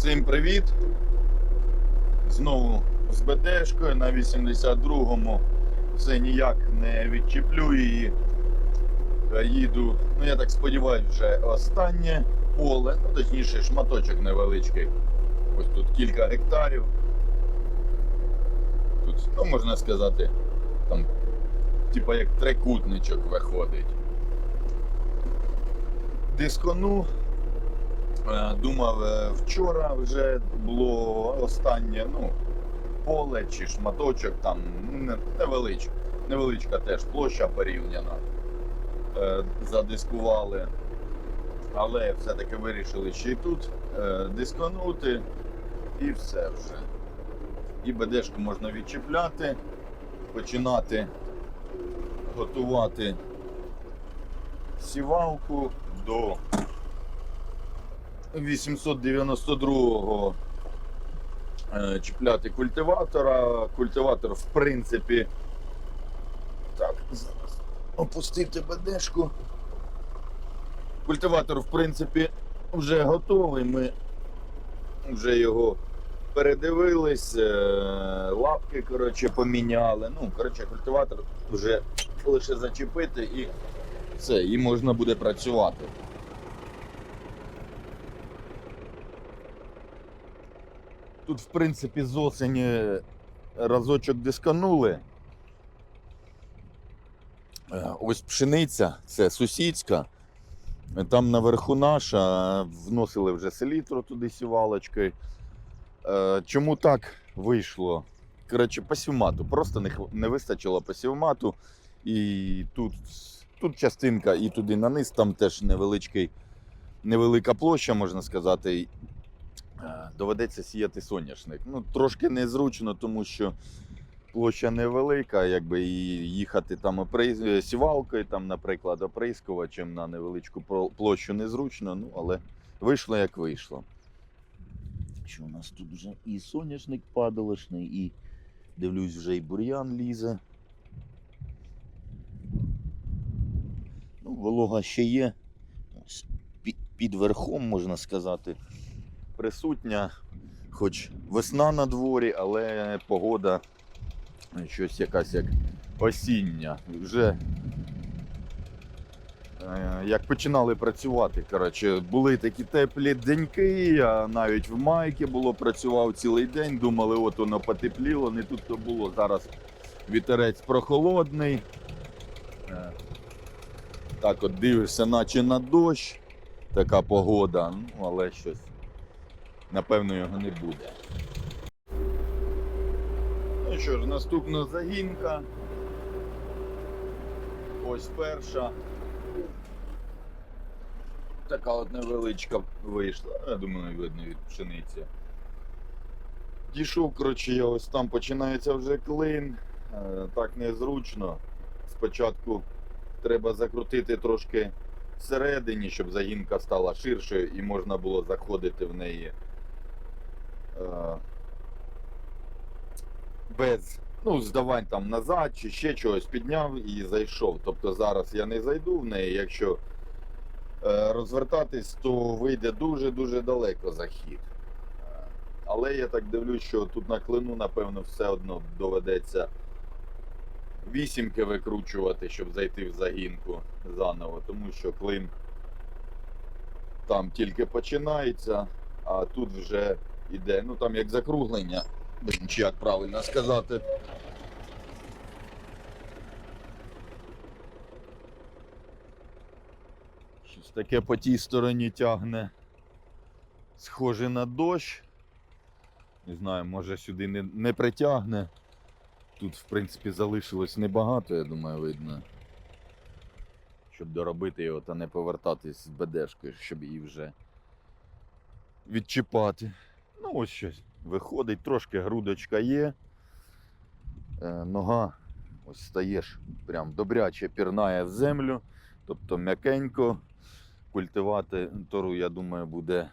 Всім привіт! Знову з БДшкою на 82-му. Все ніяк не відчіплю її. Їду, ну я так сподіваюся, вже останнє поле, ну точніше шматочок невеличкий. Ось тут кілька гектарів. Тут, ну можна сказати, там, типа як трикутничок виходить. Дискону Думав, е, вчора вже було останнє, ну, поле чи шматочок, там не- невеличка, теж площа порівняна. Е, Задискували. Але все-таки вирішили ще й тут е, дисконути і все вже. І БДшку можна відчіпляти, починати готувати сівалку до 892-го е, чіпляти культиватора. Культиватор, в принципі. Так, зараз опустити БДшку. Культиватор, в принципі, вже готовий. Ми вже його передивились, е, лапки, коротше, поміняли. Ну, коротше, культиватор вже лише зачепити і все, і можна буде працювати. Тут, в принципі, з осені разочок дисканули. Е, Ось пшениця, це сусідська. Там наверху наша, вносили вже селітру туди сівалочкою. Е, Чому так вийшло? Коротше, пасівмату. Просто не, не вистачило пасівмату. І тут, тут частинка, і туди на низ, там теж невеличкий, невелика площа, можна сказати. Е, доведеться сіяти соняшник. Ну, трошки незручно, тому що площа невелика, якби їхати там оприз... е, сівалкою, там, наприклад, оприскувачем на невеличку площу незручно, ну, але вийшло як вийшло. Що у нас тут вже і соняшник падалишний, і дивлюсь, вже і бур'ян лізе. Ну, волога ще є. Ось пі- під верхом, можна сказати присутня, хоч весна на дворі, але погода щось якась як осіння. Вже е, як починали працювати, коротше, були такі теплі деньки, а навіть в майки було працював цілий день, думали, от воно потепліло, не тут то було. Зараз вітерець прохолодний. Е, Так от дивишся, наче на дощ, така погода, ну, але щось напевно його не буде. Ну що ж, наступна загінка. Ось перша. Така от невеличка вийшла. Я думаю, видно від пшениці. Дійшов, коротше, я ось там починається вже клин. Е, Так незручно. Спочатку треба закрутити трошки всередині, щоб загінка стала ширшою і можна було заходити в неї без ну, здавань там назад чи ще чогось підняв і зайшов. Тобто зараз я не зайду в неї. Якщо е, розвертатись, то вийде дуже-дуже далеко захід. Е, Але я так дивлюсь, що тут на клину, напевно, все одно доведеться вісімки викручувати, щоб зайти в загінку заново, тому що клин там тільки починається, а тут вже іде, ну там як закруглення, блін, чи як правильно сказати. Щось таке по тій стороні тягне. Схоже на дощ. Не знаю, може сюди не, не притягне. Тут, в принципі, залишилось небагато, я думаю, видно. Щоб доробити його та не повертатись з БДшкою, щоб її вже відчіпати. Ну, ось щось. Виходить, трошки грудочка є. Е, нога ось стаєш прям добряче пірнає в землю. Тобто м'якенько. Культивати тору, я думаю, буде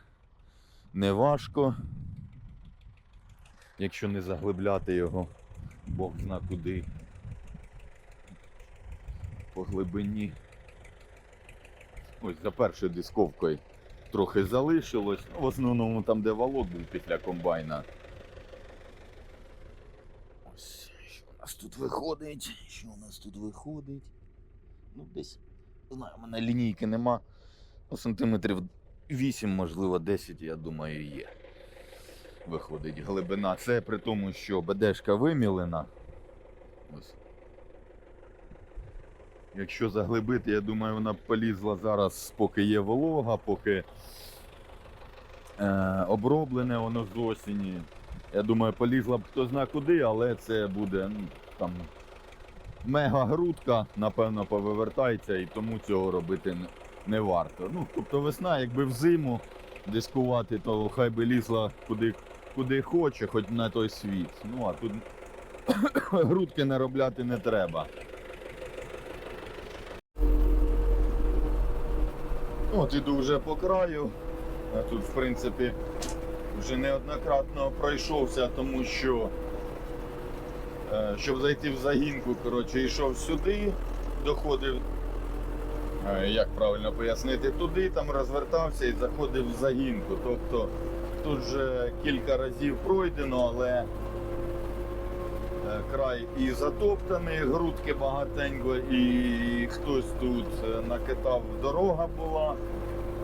неважко. Якщо не заглибляти його, Бог зна куди. По глибині. Ось за першою дисковкою трохи залишилось. В основному там, де волок був після комбайна. Ось, що у нас тут виходить? Що у нас тут виходить? Ну, десь, знаю, у мене лінійки нема. Ну, сантиметрів 8, можливо, 10, я думаю, є. Виходить глибина. Це при тому, що БДшка вимілена. Ось. Якщо заглибити, я думаю, вона полізла зараз, поки є волога, поки е, оброблене воно з осені. Я думаю, полізла б хто зна куди, але це буде ну, там мега грудка, напевно, повивертається, і тому цього робити не варто. Ну, тобто весна, якби взиму дискувати, то хай би лізла куди, куди хоче, хоч на той світ. Ну а тут грудки наробляти не треба. От іду вже по краю. А тут, в принципі, вже неоднократно пройшовся, тому що, е, щоб зайти в загінку, коротше, йшов сюди, доходив, е, як правильно пояснити, туди, там розвертався і заходив в загінку. Тобто тут вже кілька разів пройдено, але край і затоптаний, грудки багатенько, і хтось тут е, накидав, дорога була.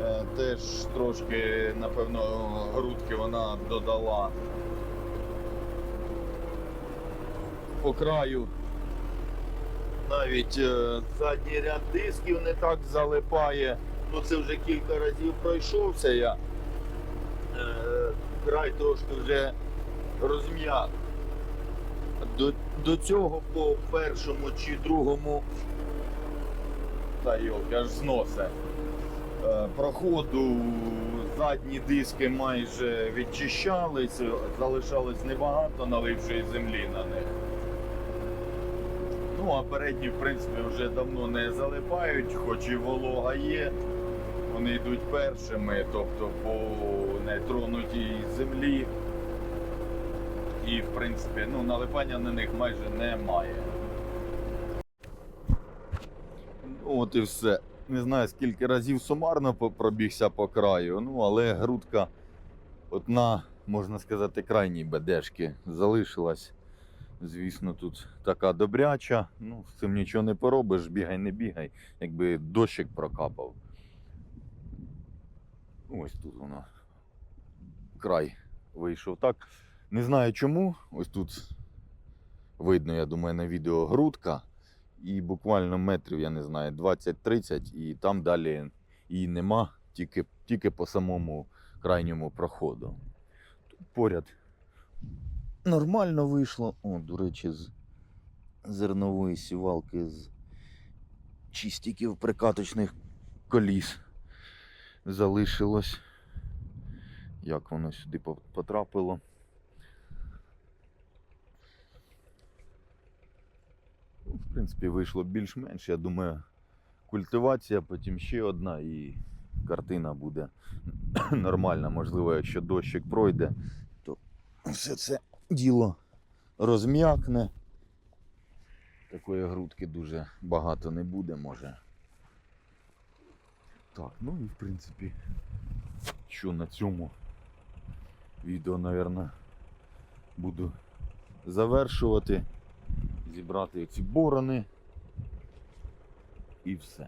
Е, Теж трошки, напевно, грудки вона додала по краю. Навіть е, задній ряд дисків не так залипає. Ну це вже кілька разів пройшовся я. Е, Край трошки вже розм'як. До, до цього по першому чи другому та йолки, аж зносе. Проходу задні диски майже відчищались, залишалось небагато налившої землі на них. Ну, а передні, в принципі, вже давно не залипають, хоч і волога є. Вони йдуть першими, тобто по нетронутій землі. І, в принципі, ну, налипання на них майже немає. От і все. Не знаю, скільки разів сумарно пробігся по краю, ну, але грудка от на, можна сказати, крайній бедешки залишилась. Звісно, тут така добряча. Ну, з цим нічого не поробиш, бігай, не бігай, якби дощик прокапав. Ось тут воно. Край вийшов так. Не знаю чому. Ось тут видно, я думаю, на відео грудка. І буквально метрів, я не знаю, 20-30, і там далі її нема, тільки, тільки по самому крайньому проходу. Тут поряд нормально вийшло. О, до речі, з зернової сівалки з чистіків прикаточних коліс залишилось. Як воно сюди потрапило. Ну, В принципі, вийшло більш-менш. Я думаю, культивація, потім ще одна і картина буде нормальна. Можливо, якщо дощик пройде, то все це діло розм'якне. Такої грудки дуже багато не буде, може. Так, ну і в принципі, що на цьому відео, мабуть, буду завершувати зібрати ці борони і все.